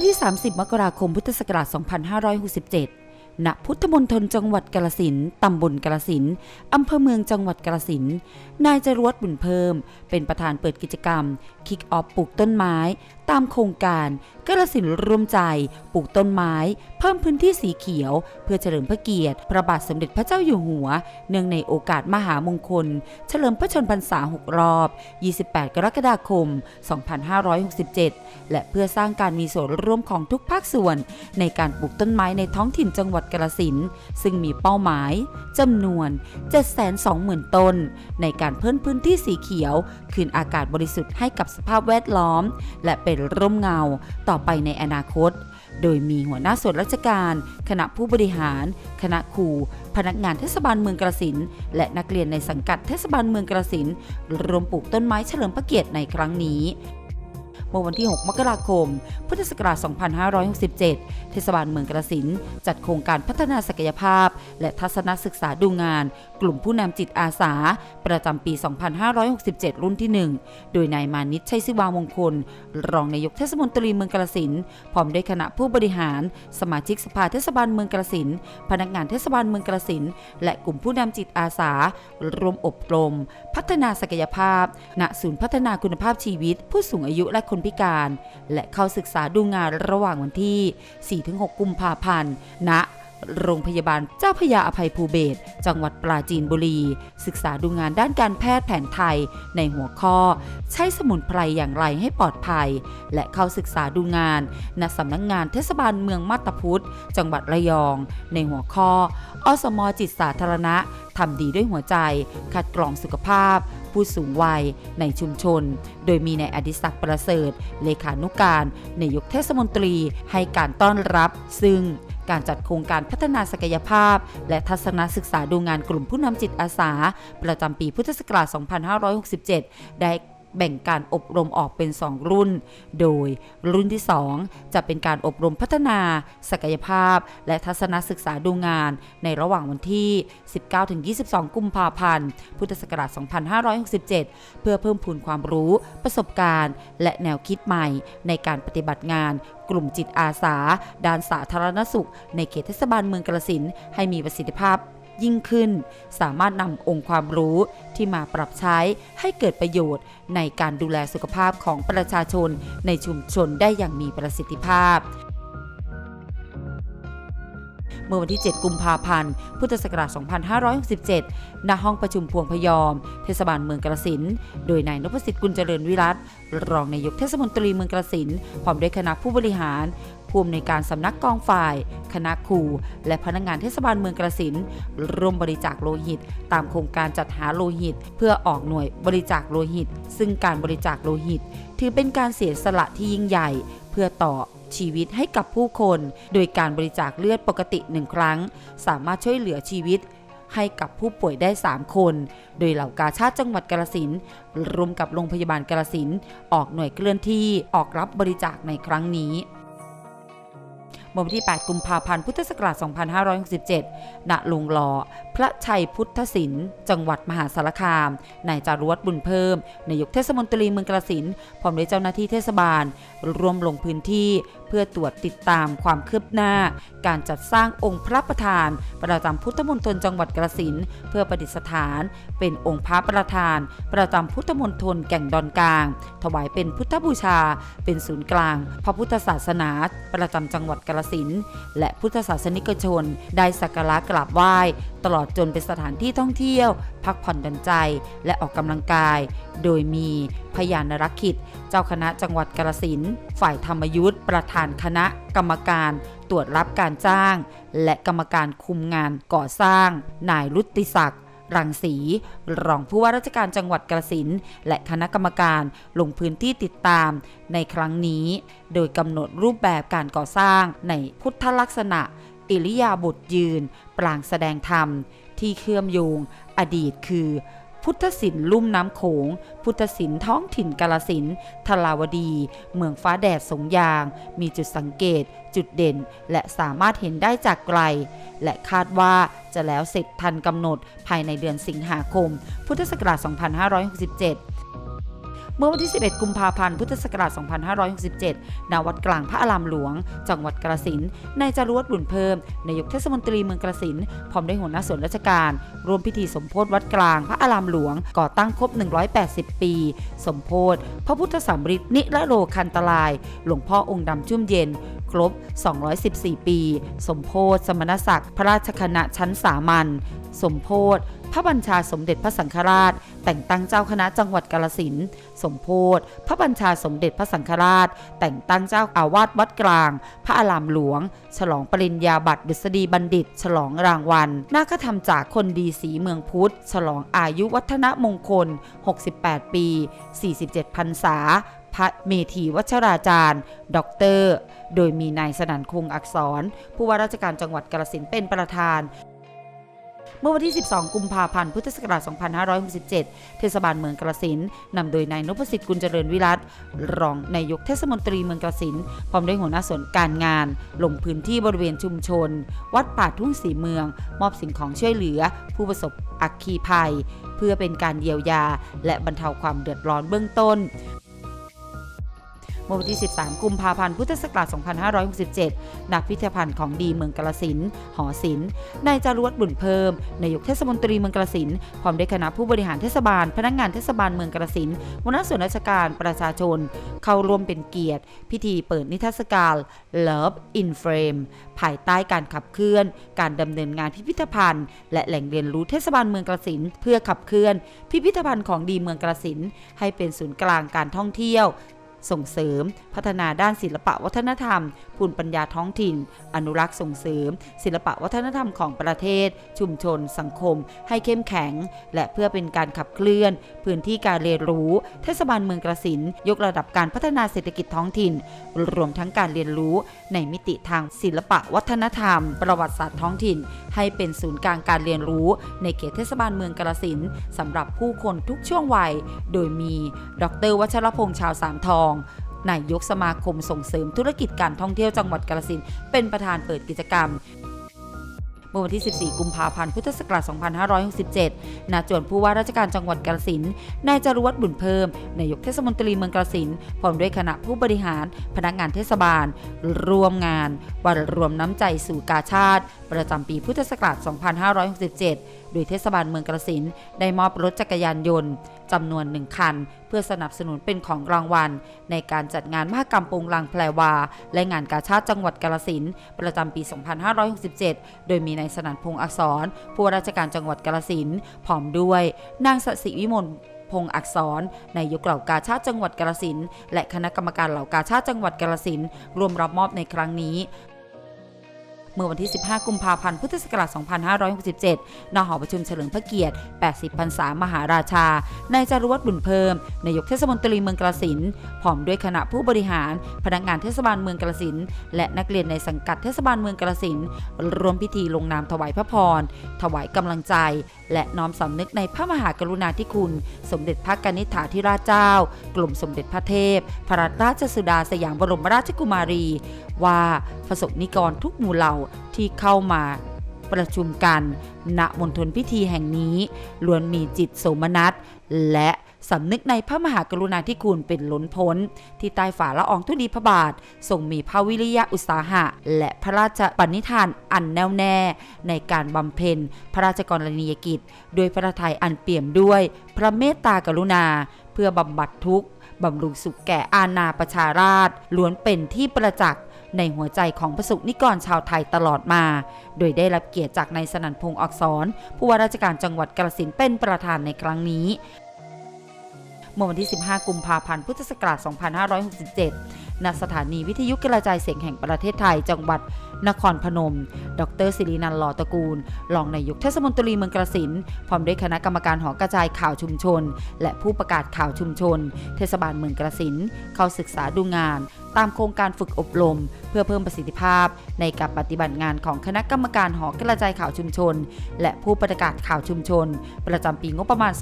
วันที่ 30 มกราคมพุทธศักราช 2567 ณ พุทธมณฑลจังหวัดกาลสิน ตำบลกาลสิน อำเภอเมืองจังหวัดกาลสิน นายจรวดบุญเพิ่ม เป็นประธานเปิดกิจกรรม คิกออฟปลูกต้นไม้ ตามโครงการกาลสินร่วมใจ ปลูกต้นไม้ เพิ่มพื้นที่สีเขียว เพื่อเฉลิมพระเกียรติ พระบาทสมเด็จพระเจ้าอยู่หัว เนื่องในโอกาสมหามงคล เฉลิมพระชนพรรษา 6 รอบ 28 กรกฎาคม 2567 และเพื่อสร้างการมีส่วนร่วมของทุกภาคส่วน ในการปลูกต้นไม้ในท้องถิ่นจังหวัดกาฬสินซึ่งมีเป้าหมายจำนวน 720,000 ต้น ในการเพิ่มพื้นที่สีเขียว คืนอากาศบริสุทธิ์ให้กับสภาพแวดล้อม และเป็นร่มเงาต่อไปในอนาคต โดยมีหัวหน้าส่วนราชการ คณะผู้บริหาร คณะครู พนักงานเทศบาลเมืองกระสิน และนักเรียนในสังกัดเทศบาลเมืองกระสินรวมปลูกต้นไม้เฉลิมพระเกียรติในครั้งนี้เมื่อวันที่ 6 มกราคม พุทธศักราช 2567 เทศบาลเมืองกระสินจัดโครงการพัฒนาศักยภาพ และทัศนศึกษาดูงาน กลุ่มผู้นำจิตอาสา ประจำปี 2567 รุ่นที่ 1 โดยนายมานิตชัยศิวามงคล รองนายกเทศมนตรีเมืองกระสินพร้อมด้วยคณะผู้บริหาร สมาชิกสภาเทศบาลเมืองกระสินพนักงานเทศบาลเมืองกระสินและกลุ่มผู้นำจิตอาสารวมอบรม พัฒนาศักยภาพ ณศูนย์พัฒนาคุณภาพชีวิต ผู้สูงอายุและคนพิการ และเข้าศึกษาดูงานระหว่างวันที่ 4-6 กุมภาพันธ์ณ โรงพยาบาลเจ้าพยาอภัยภูเบศจังหวัดปราจีนบุรี ศึกษาดูงานด้านการแพทย์แผนไทย ในหัวข้อ ใช้สมุนไพรอย่างไรให้ปลอดภัย และเข้าศึกษาดูงานณสำนักงงานเทศบาลเมืองมาตาพุธจังหวัดระยอง ในหัวข้อ อสมจิตสาธารณะทำดีด้วยหัวใจ คัดกรองสุขภาพ ผู้สูงวัย ในชุมชน โดยมีนายอดิศักดิ์ประเสริฐ เลขานุการนายกเทศมนตรีให้การต้อนรับ ซึ่ง การจัดโครงการพัฒนาศักยภาพ และทัศนศึกษาดูงานกลุ่มผู้นำจิตอาสา ประจำปีพุทธศักราช 2567 ได้ แบ่งการอบรมออกเป็น 2 รุ่น โดยรุ่นที่ 2 จะเป็นการอบรมพัฒนา ศักยภาพ และทัศนศึกษาดูงาน ในระหว่างวันที่ 19-22 กุมภาพันธ์ พุทธศักราช 2567 เพื่อเพิ่มพูนความรู้ ประสบการณ์ และแนวคิดใหม่ในการปฏิบัติงานกลุ่มจิตอาสา ด้านสาธารณสุข ในเขตเทศบาลเมืองกระสินให้มีประสิทธิภาพ ยิ่งขึ้น สามารถนำองค์ความรู้ที่มาปรับใช้ให้เกิดประโยชน์ ในการดูแลสุขภาพของประชาชนในชุมชนได้อย่างมีประสิทธิภาพเมื่อวันที่ 7 กุมภาพันธ์ พุทธศักราช 2567 ณ ห้องประชุมพวงพยอม เทศบาลเมืองกระสิน โดยนายนพสิทธิ์กุลเจริญวิรัตรองนายกเทศมนตรีเมืองกระสิน พร้อมด้วยคณะผู้บริหาร ผู้อำนวยการสำนักกองฝ่าย คณะครู และพนักงานเทศบาลเมืองกระสินร่วมบริจาคโลหิต ตามโครงการจัดหาโลหิต เพื่อออกหน่วยบริจาคโลหิต ซึ่งการบริจาคโลหิต ถือเป็นการเสียสละที่ยิ่งใหญ่ เพื่อต่อชีวิตให้กับผู้คน โดยการบริจาคเลือดปกติหนึ่งครั้ง สามารถช่วยเหลือชีวิตให้กับผู้ป่วยได้ 3 คน โดยเหล่ากาชาติจังหวัดกาฬสินรวมกับโรงพยาบาลกาฬสินออกหน่วยเคลื่อนที่ออกรับบริจาคในครั้งนี้ เมื่อวันที่ 8 กุมภาพันธ์ พุทธศักราช 2567 ณ ลุงหล่อ ระชัยพุทธศิลป์จังหวัดมหาสารคามนายจารวดบุญเพิ่มนายกเทศมนตรีเมืองกระสินพร้อมด้วยเจ้าหน้าที่เทศบาลรวมลงพื้นที่เพื่อตรวจติดตามความคืบหน้า การจัดสร้างองค์พระประธาน ประจำพุทธมณฑลจังหวัดกระสินเพื่อประดิษฐาน เป็นองค์พระประธาน ประจำพุทธมณฑลแก่งดอนกลาง ถวายเป็นพุทธบูชา เป็นศูนย์กลาง พระพุทธศาสนา ประจำจังหวัดกระสินและพุทธศาสนิกชน ได้สักการะกราบไหว้ ตลอดจนเป็นสถานที่ท่องเที่ยว พักผ่อนดันใจ และออกกำลังกาย โดยมีพยานรักขิต เจ้าคณะจังหวัดกาฬสินฝ่ายธรรมยุทธประธานคณะกรรมการตรวจรับการจ้าง และกรรมการคุมงานก่อสร้าง นายรุติศักดิ์รังสี รองผู้ว่าราชการจังหวัดกาฬสินและคณะกรรมการลงพื้นที่ติดตามในครั้งนี้ โดยกำหนดรูปแบบการก่อสร้างในพุทธลักษณะ อิริยาบถยืน ปรางแสดงธรรม ที่เชื่อมโยง อดีตคือ พุทธศิลป์ลุ่มน้ำโขง พุทธศิลป์ท้องถิ่นกาลสินทลาวดี เมืองฟ้าแดดสงยาง มีจุดสังเกต จุดเด่น และสามารถเห็นได้จากไกล และคาดว่าจะแล้วเสร็จทันกำหนดภายในเดือนสิงหาคม พุทธศักราช 2567 เมื่อวันที่ 11 กุมภาพันธ์ พุทธศักราช 2567 ณ วัดกลางพระอารามหลวง จังหวัดกาฬสินนายจารวดบุญเพิ่ม นายกเทศมนตรีเมืองกาฬสินพร้อมด้วยหัวหน้าส่วนราชการ ร่วมพิธีสมโพธิวัดกลางพระอารามหลวง ก่อตั้งครบ 180 ปี สมโพธิพระพุทธสัมฤทธิ์นิรโรคันตลาย หลวงพ่อองค์ดำชุ่มเย็นครบ 214 ปี สมโพธิสมณศักดิ์ พระราชคณะชั้นสามัญ สมโพธิ พระบัญชาสมเด็จพระสังฆราช แต่งตั้งเจ้าคณะจังหวัดกาลสินสมโพธิพระบัญชาสมเด็จพระสังฆราช แต่งตั้งเจ้าอาวาสวัดกลาง พระอารามหลวง ฉลองปริญญาบัตรดุษฎีบัณฑิต ฉลองรางวัลนาคธรรมจากคนดีสีเมืองพุทธ ฉลองอายุวัฒนมงคล 68 ปี 47พรรษาพระเมธีวัชราจารย์ด็อกเตอร์โดยมีนายสนั่นคงอักษร ผู้ว่าราชการจังหวัดกาฬสินเป็นประธาน เมื่อวันที่ 12 กุมภาพันธ์ พุทธศักราช 2567 เทศบาลเมืองกาฬสินนำโดยนายนพสิทธิ์กุลเจริญวิรัตรองนายกเทศมนตรีเมืองกาฬสินพร้อมด้วยหัวหน้าส่วนการงาน ลงพื้นที่บริเวณชุมชน วัดป่าทุ่งสีเมือง มอบสิ่งของช่วยเหลือ ผู้ประสบอัคคีภัย เพื่อเป็นการเยียวยา และบรรเทาความเดือดร้อนเบื้องต้น มื่อวันที่ 13 กุมภาพันธ์ พุทธศักราช 2567 ณ พิพิธภัณฑ์ของดีเมืองกาฬสิน หอศิลป์ นายจารวดบุญเพิ่ม นายกเทศมนตรีเมืองกาฬสิน พร้อมด้วยคณะผู้บริหารเทศบาล พนักงานเทศบาลเมืองกาฬสินธุ์หัวนส่วนราชการ ประชาชน เข้าร่วมเป็นเกียรติ พิธีเปิดนิทรรศการ Love in Frame ภายใต้การขับเคลื่อน การดำเนินงานพิพิธภัณฑ์ และแหล่งเรียนรู้เทศบาลเมืองกาฬสินเพื่อขับเคลื่อน พิพิธภัณฑ์ของดีเมืองกาฬสินให้เป็นศูนย์กลางการท่องเที่ยว ส่งเสริม พัฒนาด้านศิลปะวัฒนธรรมภูมิปัญญาท้องถิ่น อนุรักษ์ส่งเสริม ศิลปะวัฒนธรรมของประเทศ ชุมชน สังคม ให้เข้มแข็ง และเพื่อเป็นการขับเคลื่อน พื้นที่การเรียนรู้ เทศบาลเมืองกระสินยกระดับการพัฒนาเศรษฐกิจท้องถิ่น รวมทั้งการเรียนรู้ ในมิติทางศิลปะวัฒนธรรม ประวัติศาสตร์ท้องถิ่น ให้เป็นศูนย์กลางการเรียนรู้ ในเขตเทศบาลเมืองกระสินสำหรับผู้คนทุกช่วงวัย โดยมี ดร วัชรพงษ์ชาวสามทองนายกสมาคมส่งเสริมธุรกิจการท่องเที่ยวจังหวัดกาฬสินเป็นประธานเปิดกิจกรรมเมื่อวันที่ 14 กุมภาพันธ์ พุทธศักราช 2567ณจวนผู้ว่าราชการจังหวัดกาฬสินนายจรวัตรบุญเพิ่ม นายกเทศมนตรีเมืองกาฬสินพร้อมด้วยคณะผู้บริหาร พนักงานเทศบาล ร่วมงานวันรวมน้ำใจสู่กาชาติ ประจำปีพุทธศักราช 2567 โดยเทศบาลเมืองกาฬสินได้มอบรถจักรยานยนต์จำนวนหนึ่งคัน เพื่อสนับสนุนเป็นของรางวัล ในการจัดงานมหกรรมปงลางแพรวา และงานกาชาติจังหวัดกาฬสินประจำปี 2567 โดยมีนายสนันพงษ์อักษร ผู้ราชการจังหวัดกาฬสินพร้อมด้วย นางสศิวิมลพงษ์อักษรนายกเหล่ากาชาติจังหวัดกาฬสินและคณะกรรมการเหล่ากาชาติจังหวัดกาฬสินรวมรับมอบในครั้งนี้ เมื่อวันที่ 15 กุมภาพันธ์ พุทธศักราช 2567 ณ หอประชุมเฉลิมพระเกียรติ 80 พรรษามหาราชา นายจารวัฒน์บุญเพิ่ม นายกเทศมนตรีเมืองกระสินพร้อมด้วยคณะผู้บริหาร พนักงานเทศบาลเมืองกระสิน และนักเรียนในสังกัดเทศบาลเมืองกระสิน รวมพิธีลงนามถวายพระพร ถวายกำลังใจ และน้อมสำนึกในพระมหากรุณาธิคุณ สมเด็จพระกนิษฐาธิราชเจ้า กลุ่มสมเด็จพระเทพ พระราชสุดาสยามบรมราชกุมารี ว่าประสบนิกรทุกหมู่เหล่าที่เข้ามาประชุมกัน ณมณฑลพิธีแห่งนี้ล้วนมีจิตโสมนัสและ สำนึกในพระมหากรุณาธิคุณเป็นล้นพ้น ที่ใต้ฝ่าละอองธุลีพระบาททรงมีพระวิริยะอุตสาหะ และพระราชปณิธานอันแน่วแน่ ในการบำเพ็ญพระราชกรณียกิจโดยพระทัยอันเปี่ยมด้วยพระเมตตากรุณา เพื่อบำบัดทุกข์บำรุงสุขแก่อาณาประชาราษฎร์ล้วนเป็นที่ประจักษ์ในหัวใจของประสบนิกรชาวไทยตลอดมา โดยได้รับเกียรติจากนายสนันพงษ์อักษร ผู้ว่าราชการจังหวัดกาฬสินเป็นประธานในครั้งนี้ เมื่อวันที่ 15 กุมภาพันธ์ พุทธศักราช 2567 ณสถานีวิทยุกระจายเสียงแห่งประเทศไทย จังหวัดนครพนม ดรศิรินันท์หลอตระกูล รองนายกเทศมนตรีเมืองกระสินพร้อมด้วยคณะกรรมการหอกระจายข่าวชุมชน และผู้ประกาศข่าวชุมชน เทศบาลเมืองกระสินเข้าศึกษาดูงาน ตามโครงการฝึกอบรม เพื่อเพิ่มประสิทธิภาพ ในการปฏิบัติงานของคณะกรรมการหอกระจายข่าวชุมชน และผู้ประกาศข่าวชุมชน ประจำปีงบประมาณ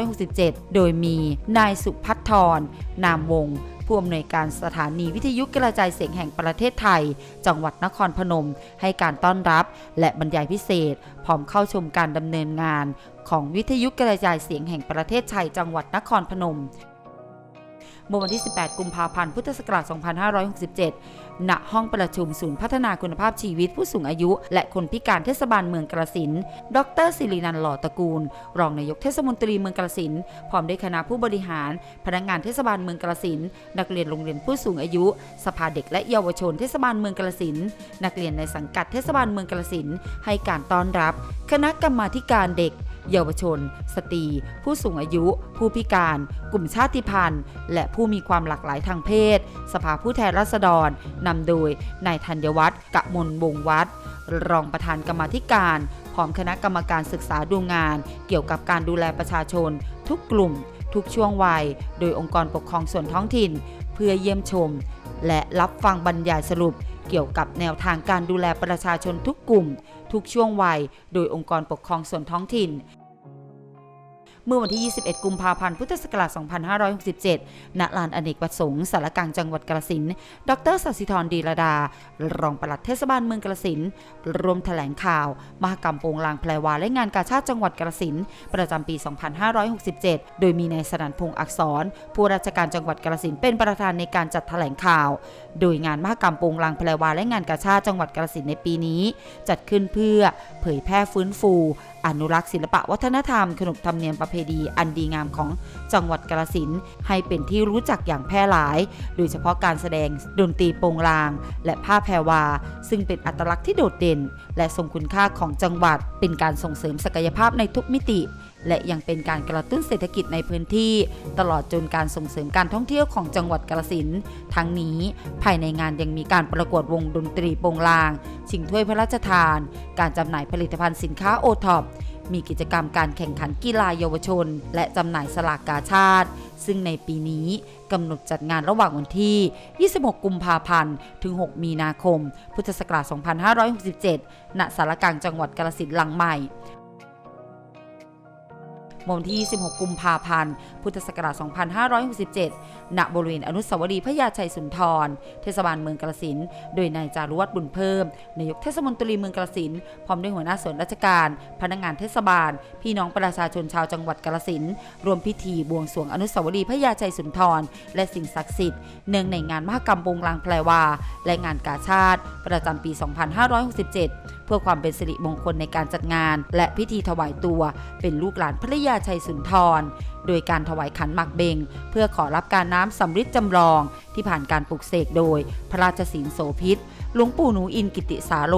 2567 โดยมีนายสุพัฒทรนามวงศ์ ผู้อำนวยการสถานีวิทยุกระจายเสียงแห่งประเทศไทย จังหวัดนครพนม ให้การต้อนรับ และบรรยายพิเศษ พร้อมเข้าชมการดำเนินงาน ของวิทยุกระจายเสียงแห่งประเทศไทยจังหวัดนครพนม มื่อวันที่ 18 กุมภาพันธ์ พุทธศักราช 2567 ณ ห้องประชุมศูนย์พัฒนาคุณภาพชีวิตผู้สูงอายุ และคนพิการเทศบาลเมืองกระสิน ดรศิรินันท์หล่อตระกูล รองนายกเทศมนตรีเมืองกระสิน พร้อมด้วยคณะผู้บริหาร พนักงานเทศบาลเมืองกระสิน นักเรียนโรงเรียนผู้สูงอายุ สภาเด็กและเยาวชนเทศบาลเมืองกระสิน นักเรียนในสังกัดเทศบาลเมืองกระสิน ให้การต้อนรับ คณะกรรมาการเด็ก เยาวชน สตรี ผู้สูงอายุ ผู้พิการ กลุ่มชาติพันธุ์ และผู้มีความหลากหลายทางเพศ สภาผู้แทนราษฎรนำโดยนายธัญวัฒน์กะมลวงวัดรองประธานกรรมธิการพร้อมคณะกรรมการศึกษาดูงาน เกี่ยวกับการดูแลประชาชน ทุกกลุ่ม ทุกช่วงวัย โดยองค์กรปกครองส่วนท้องถิ่น เพื่อเยี่ยมชม และรับฟังบรรยายสรุป เกี่ยวกับแนวทางการดูแลประชาชนทุกกลุ่ม ทุกช่วงวัย โดยองค์กรปกครองส่วนท้องถิ่น เมื่อวันที่ 21 กุมภาพันธ์ พุทธศักราช 2567 ณ ลานอเนกประสงค์สารกลางจังหวัดกระสิน ดรสัสิธรดีรดา รองปลัดเทศบาลเมืองกระสิน รวมแถลงข่าว มหกรรมโปงลางแพรวาและงานกาชาติจังหวัดกระสิน ประจำปี 2567 โดยมีนายสนันพงษ์อักษร ผู้ราชการจังหวัดกระสินเป็นประธานในการจัดแถลงข่าว โดยงานมหกรรมโปงลางแพรวาและงานกาชาติจังหวัดกระสินในปีนี้ จัดขึ้นเพื่อเผยแพร่ฟื้นฟู อนุรักษ์ศิลปะวัฒนธรรมขนบธรรมเนียมประเพณีอันดีงามของจังหวัดกาฬสินให้เป็นที่รู้จักอย่างแพร่หลาย โดยเฉพาะการแสดงดนตรีโปงลาง และผ้าแพรวา ซึ่งเป็นอัตลักษณ์ที่โดดเด่น และทรงคุณค่าของจังหวัด เป็นการส่งเสริมศักยภาพในทุกมิติ และยังเป็นการกระตุ้นเศรษฐกิจในพื้นที่ ตลอดจนการส่งเสริมการท่องเที่ยวของจังหวัดกาฬสินทั้งนี้ภายในงานยังมีการประกวดวงดนตรีโปงลางชิงถ้วยพระราชทาน การจำหน่ายผลิตภัณฑ์สินค้าโอท็อป มีกิจกรรมการแข่งขันกีฬาเยาวชน และจำหน่ายสลากกาชาติ ซึ่งในปีนี้กำหนดจัดงานระหว่างวันที่ 26 กุมภาพันธ์ ถึง 6 มีนาคม พุทธศักราช 2567 ณ สารกลางจังหวัดกาฬสินธุ์หลังใหม่วันที่ 26 กุมภาพันธ์ พุทธศักราช 2567 ณบริเวณอนุสาวรีย์พระยาชัยสุนทร เทศบาลเมืองกระสินโดยนายจารุวัฒน์บุญเพิ่มนายกเทศมนตรีเมืองกระสินพร้อมด้วยหัวหน้าส่วนราชการ พนักงานเทศบาล พี่น้องประชาชนชาวจังหวัดกาฬสินรวมพิธีบวงสรวงอนุสาวรีย์พระยาชัยสุนทร และสิ่งศักดิ์สิทธิ์เนื่องในงานมหกรรมบงลางแพรวา และงานกาชาติ ประจำปี 2567เพื่อความเป็นสิริมงคลในการจัดงาน และพิธีถวายตัว เป็นลูกหลานพระยาชัยสุนทร โดยการถวายขันหมักเบง เพื่อขอรับการน้ำสำริดจำลอง ที่ผ่านการปลุกเสกโดย พระราชศีลโสพิษหลวงปู่หนูอินกิติสาโล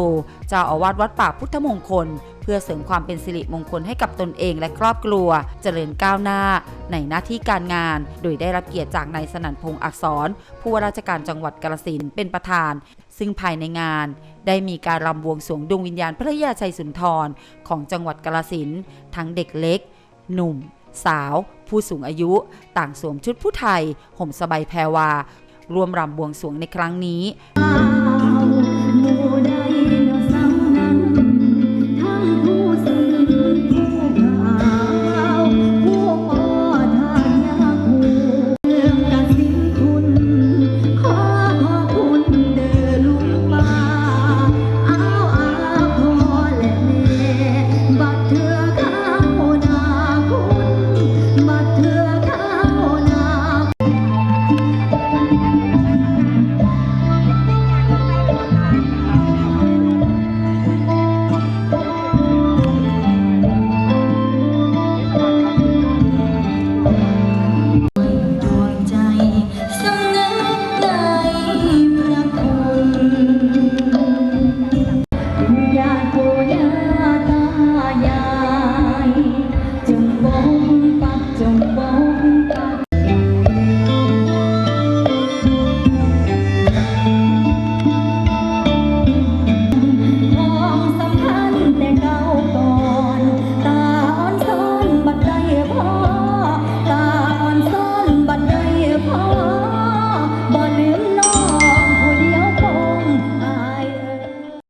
เจ้าอาวาสวัดป่าพุทธมงคล เพื่อเสริมความเป็นสิริมงคลให้กับตนเองและครอบครัว เจริญก้าวหน้า ในหน้าที่การงาน โดยได้รับเกียรติจากนายสนั่นพงษ์อักษร ผู้ว่าราชการจังหวัดกาฬสินเป็นประธาน ซึ่งภายในงาน ได้มีการรำบวงสรวงดวงวิญญาณพระยาชัยสุนทรของจังหวัดกาฬสินทั้งเด็กเล็ก หนุ่ม สาว ผู้สูงอายุต่างสวมชุดผู้ไทย ห่มสบายแพรวารวมรำบวงสรวงในครั้งนี้